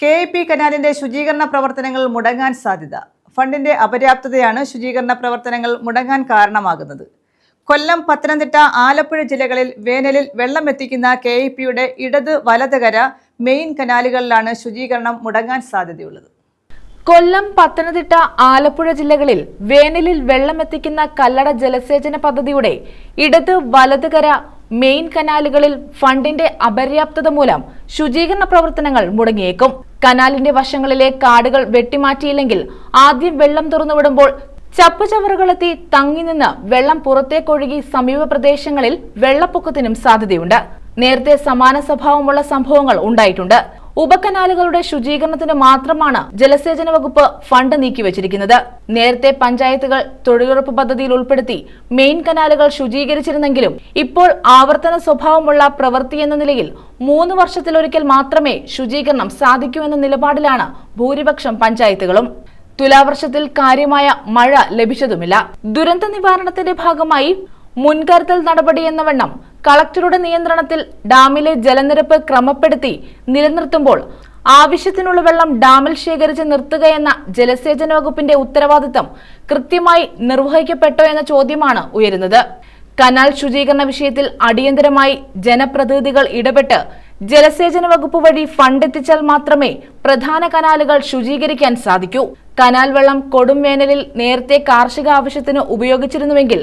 K I P കനാലിന്റെ ശുചീകരണ പ്രവർത്തനങ്ങൾ മുടങ്ങാൻ സാധ്യത. ഫണ്ടിന്റെ അപര്യാപ്തതയാണ് ശുചീകരണ പ്രവർത്തനങ്ങൾ മുടങ്ങാൻ കാരണമാകുന്നത്. കൊല്ലം പത്തനംതിട്ട ആലപ്പുഴ ജില്ലകളിൽ വേനലിൽ വെള്ളം എത്തിക്കുന്ന കെ ഇ പിയുടെ ഇടത് വലതുകര മെയിൻ കനാലുകളിലാണ് ശുചീകരണം മുടങ്ങാൻ സാധ്യതയുള്ളത്. കൊല്ലം പത്തനംതിട്ട ആലപ്പുഴ ജില്ലകളിൽ വേനലിൽ വെള്ളമെത്തിക്കുന്ന കല്ലട ജലസേചന പദ്ധതിയുടെ ഇടത് വലതുകര മെയിൻ കനാലുകളിൽ ഫണ്ടിന്റെ അപര്യാപ്തത മൂലം ശുചീകരണ പ്രവർത്തനങ്ങൾ മുടങ്ങിയേക്കും. കനാലിന്റെ വശങ്ങളിലെ കാടുകൾ വെട്ടിമാറ്റിയില്ലെങ്കിൽ ആദ്യം വെള്ളം തുറന്നുവിടുമ്പോൾ ചപ്പുചവറുകളെത്തി തങ്ങി നിന്ന് വെള്ളം പുറത്തേക്കൊഴുകി സമീപ പ്രദേശങ്ങളിൽ വെള്ളപ്പൊക്കത്തിനും സാധ്യതയുണ്ട്. നേരത്തെ സമാന സ്വഭാവമുള്ള സംഭവങ്ങൾ ഉണ്ടായിട്ടുണ്ട്. ഉപകനാലുകളുടെ ശുചീകരണത്തിന് മാത്രമാണ് ജലസേചന വകുപ്പ് ഫണ്ട് നീക്കിവച്ചിരിക്കുന്നത്. നേരത്തെ പഞ്ചായത്തുകൾ തൊഴിലുറപ്പ് പദ്ധതിയിൽ ഉൾപ്പെടുത്തി മെയിൻ കനാലുകൾ ശുചീകരിച്ചിരുന്നെങ്കിലും ഇപ്പോൾ ആവർത്തന സ്വഭാവമുള്ള പ്രവൃത്തി എന്ന നിലയിൽ മൂന്ന് വർഷത്തിലൊരിക്കൽ മാത്രമേ ശുചീകരണം സാധിക്കൂ എന്ന നിലപാടിലാണ് ഭൂരിപക്ഷം പഞ്ചായത്തുകളും. തുലാവർഷത്തിൽ കാര്യമായ മഴ ലഭിച്ചതുമില്ല. ദുരന്ത നിവാരണത്തിന്റെ ഭാഗമായി മുൻകരുതൽ നടപടി എന്ന വണ്ണം കളക്ടറുടെ നിയന്ത്രണത്തിൽ ഡാമിലെ ജലനിരപ്പ് ക്രമപ്പെടുത്തി നിലനിർത്തുമ്പോൾ ആവശ്യത്തിനുള്ള വെള്ളം ഡാമിൽ ശേഖരിച്ച് നിർത്തുകയെന്ന ജലസേചന വകുപ്പിന്റെ ഉത്തരവാദിത്തം കൃത്യമായി നിർവഹിക്കപ്പെട്ടോ എന്ന ചോദ്യമാണ് ഉയരുന്നത്. കനാൽ ശുചീകരണ വിഷയത്തിൽ അടിയന്തരമായി ജനപ്രതിനിധികൾ ഇടപെട്ട് ജലസേചന വകുപ്പ് വഴി ഫണ്ട് എത്തിച്ചാൽ മാത്രമേ പ്രധാന കനാലുകൾ ശുചീകരിക്കാൻ സാധിക്കൂ. കനാൽ വെള്ളം കൊടും വേനലിൽ നേരത്തെ കാർഷിക ആവശ്യത്തിന് ഉപയോഗിച്ചിരുന്നുവെങ്കിൽ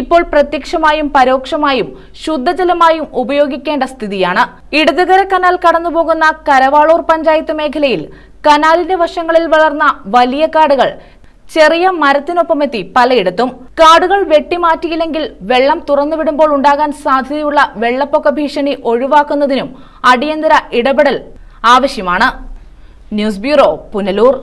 ഇപ്പോൾ പ്രത്യക്ഷമായും പരോക്ഷമായും ശുദ്ധജലമായും ഉപയോഗിക്കേണ്ട സ്ഥിതിയാണ്. ഇടതുകര കനാൽ കടന്നുപോകുന്ന കരവാളൂർ പഞ്ചായത്ത് മേഖലയിൽ കനാലിന്റെ വശങ്ങളിൽ വളർന്ന വലിയ കാടുകൾ ചെറിയ മരത്തിനൊപ്പമെത്തി പലയിടത്തും. കാടുകൾ വെട്ടിമാറ്റിയില്ലെങ്കിൽ വെള്ളം തുറന്നുവിടുമ്പോൾ ഉണ്ടാകാൻ സാധ്യതയുള്ള വെള്ളപ്പൊക്ക ഭീഷണി ഒഴിവാക്കുന്നതിനും അടിയന്തര ഇടപെടൽ ആവശ്യമാണ്. News bureau Punalur.